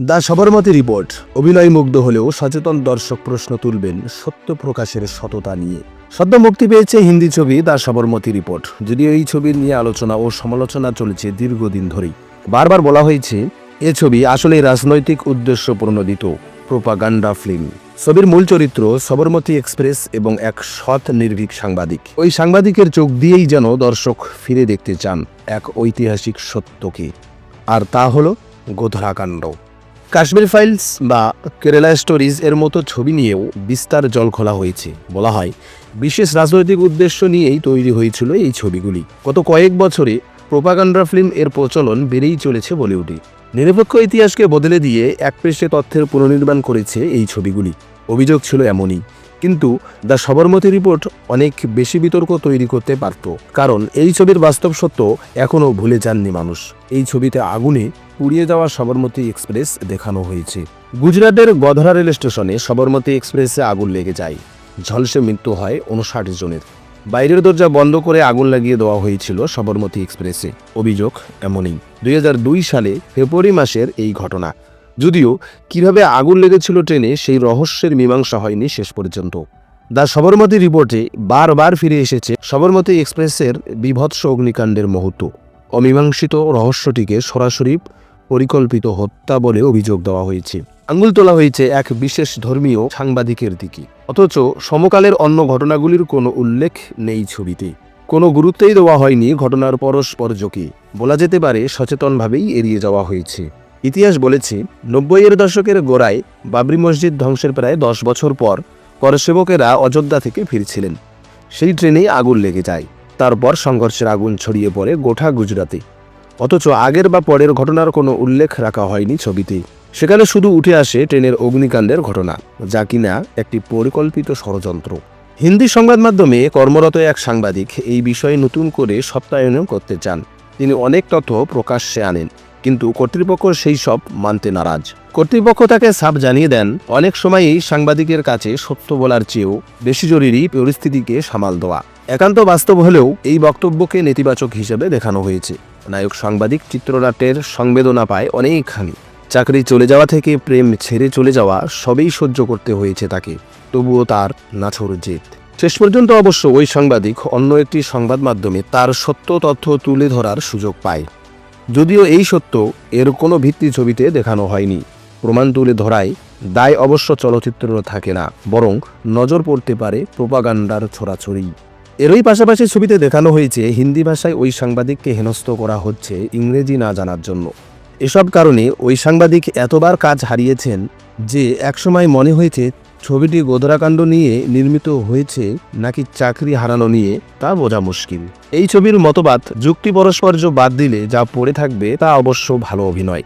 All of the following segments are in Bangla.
The Sabarmati report. অভিনয় মুগ্ধ হলেও সচেতন দর্শক প্রশ্ন তুলবেন সত্য প্রকাশের সততা নিয়ে। সদ্য মুক্তি পেয়েছে হিন্দি ছবি দ্য সবরমতি রিপোর্ট। যদিও এই ছবির নিয়ে আলোচনা ও সমালোচনা চলেছে দীর্ঘদিন ধরেই। বারবার বলা হয়েছে, এ ছবি আসলে রাজনৈতিক উদ্দেশ্য প্রণোদিত প্রোপাগান্ডা ফিল্ম। ছবির মূল চরিত্র সবরমতি এক্সপ্রেস এবং এক সৎ নির্ভীক সাংবাদিক। ওই সাংবাদিকের চোখ দিয়েই যেন দর্শক ফিরে দেখতে চান এক ঐতিহাসিক সত্যকে। আর তা হলো গোধরাকাণ্ড। কাশ্মীর ফাইলস বা কেরালা স্টোরিজ এর মতো ছবি নিয়েও বিস্তার জল খোলা হয়েছে, বলা হয়। বিশেষ রাজনৈতিক উদ্দেশ্য নিয়েই তৈরি হয়েছিল এই ছবিগুলি। গত কয়েক বছরে প্রোপাগান্ডা ফিল্ম এর প্রচলন বেড়েই চলেছে বলিউডে। নিরপেক্ষ ইতিহাসকে বদলে দিয়ে এক পৃষ্ঠে তথ্যের পুনর্নির্মাণ করেছে এই ছবিগুলি। অভিযোগ ছিল এমনই। কিন্তু দ্য সবরমতী রিপোর্ট অনেক বেশি বিতর্ক তৈরি করতে পারত। কারণ এই ছবির বাস্তব সত্য এখনও ভুলে যাননি মানুষ। এই ছবিতে আগুনে পুড়িয়ে যাওয়া সবরমতী এক্সপ্রেস দেখানো হয়েছে। গুজরাটের গধরা রেল স্টেশনে সবরমতী এক্সপ্রেসে আগুন লেগে যায়। ঝলসে মৃত্যু হয় উনষাট জনের। বাইরের দরজা বন্ধ করে আগুন লাগিয়ে দেওয়া হয়েছিল সবরমতী এক্সপ্রেসে। অভিযোগ এমনই। দুই সালে ফেব্রুয়ারি মাসের এই ঘটনা। যদিও কীভাবে আগুন লেগেছিল ট্রেনে সেই রহস্যের মীমাংসা হয়নি শেষ পর্যন্ত। দ্য সবরমতী রিপোর্টে বারবার ফিরে এসেছে সবরমতী এক্সপ্রেসের বিভৎস অগ্নিকাণ্ডের মুহূর্ত। অমীমাংসিত রহস্যটিকে সরাসরি পরিকল্পিত হত্যা বলে অভিযোগ দেওয়া হয়েছে। আঙ্গুল তোলা হয়েছে এক বিশেষ ধর্মীয় সাংবাদিকের দিকে। অথচ সমকালের অন্য ঘটনাগুলির কোনো উল্লেখ নেই ছবিতে। কোনো গুরুত্বই দেওয়া হয়নি ঘটনার পরস্পর পরস্পর্যকে বলা যেতে পারে সচেতনভাবেই এড়িয়ে যাওয়া হয়েছে। ইতিহাস বলেছে, নব্বইয়ের দশকের গোড়ায় বাবরি মসজিদ ধ্বংসের প্রায় দশ বছর পর করসেবকেরা অযোধ্যা থেকে ফিরছিলেন। সেই ট্রেনেই আগুন লেগে যায়। তারপর সংঘর্ষের আগুন ছড়িয়ে পড়ে গোটা গুজরাতে। অথচ আগের বা পরের ঘটনার কোনো উল্লেখ রাখা হয়নি ছবিতে। সেখানে শুধু উঠে আসে ট্রেনের অগ্নিকাণ্ডের ঘটনা, যা কিনা একটি পরিকল্পিত ষড়যন্ত্র। হিন্দি সংবাদ মাধ্যমে কর্মরত এক সাংবাদিক এই বিষয়ে নতুন করে সত্যায়ন করতে চান। তিনি অনেক তথ্য প্রকাশ্যে আনেন, কিন্তু কর্তৃপক্ষ সেই সব মানতে নারাজ। কর্তৃপক্ষ তাকে সাপ জানিয়ে দেন, অনেক সময়ই সাংবাদিকের কাছে সত্য বলার চেয়েও বেশি জরুরি পরিস্থিতিকে সামাল দেওয়া। একান্ত বাস্তব হলেও এই বক্তব্যকে নেতিবাচক হিসেবে দেখানো হয়েছে। নায়ক সাংবাদিক চিত্রনাট্যের সংবেদনা পায় অনেকখানি। চাকরি চলে যাওয়া থেকে প্রেম ছেড়ে চলে যাওয়া সবই সহ্য করতে হয়েছে তাকে। তবুও তার নাছর জেদ। শেষ পর্যন্ত অবশ্য ওই সাংবাদিক অন্য একটি সংবাদ মাধ্যমে তার সত্য তথ্য তুলে ধরার সুযোগ পায়। যদিও এই সত্য এর কোনো ভিত্তি ছবিতে দেখানো হয়নি। প্রমাণ তুলে ধরায়, দায় অবশ্য চলচ্চিত্র থাকে না, বরং নজর পড়তে পারে প্রোপাগান্ডার ছড়াছড়ি এরই পাশাপাশি ছবিতে দেখানো হয়েছে, হিন্দি ভাষায় ওই সাংবাদিককে হেনস্থ করা হচ্ছে ইংরেজি না জানার জন্য। এসব কারণে ওই সাংবাদিক এতবার কাজ হারিয়েছেন যে একসময় মনে হয়েছে ছবিটি গোদরাকাণ্ড নিয়ে নির্মিত হয়েছে নাকি চাকরি হারানো নিয়ে, তা বোঝা মুশকিল। এই ছবির মতবাদ, যুক্তি পরস্পর্য বাদ দিলে যা পড়ে থাকবে, তা অবশ্য ভালো অভিনয়।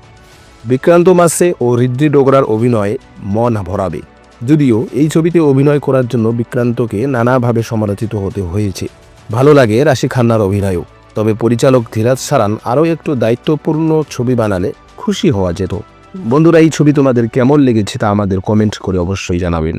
বিক্রান্ত মাসে ও ঋদ্ধি ডোগরার অভিনয় মন ভরাবে। যদিও এই ছবিতে অভিনয় করার জন্য বিক্রান্তকে নানাভাবে সমালোচিত হতে হয়েছে। ভালো লাগে রাশি খান্নার অভিনয়ও, তবে পরিচালক ধীরাজ সারান আরও একটু দায়িত্বপূর্ণ ছবি বানালে খুশি হওয়া যেত। বন্ধুরা, এই ছবি তোমাদের কেমন লেগেছে তা আমাদের কমেন্ট করে অবশ্যই জানাবেন।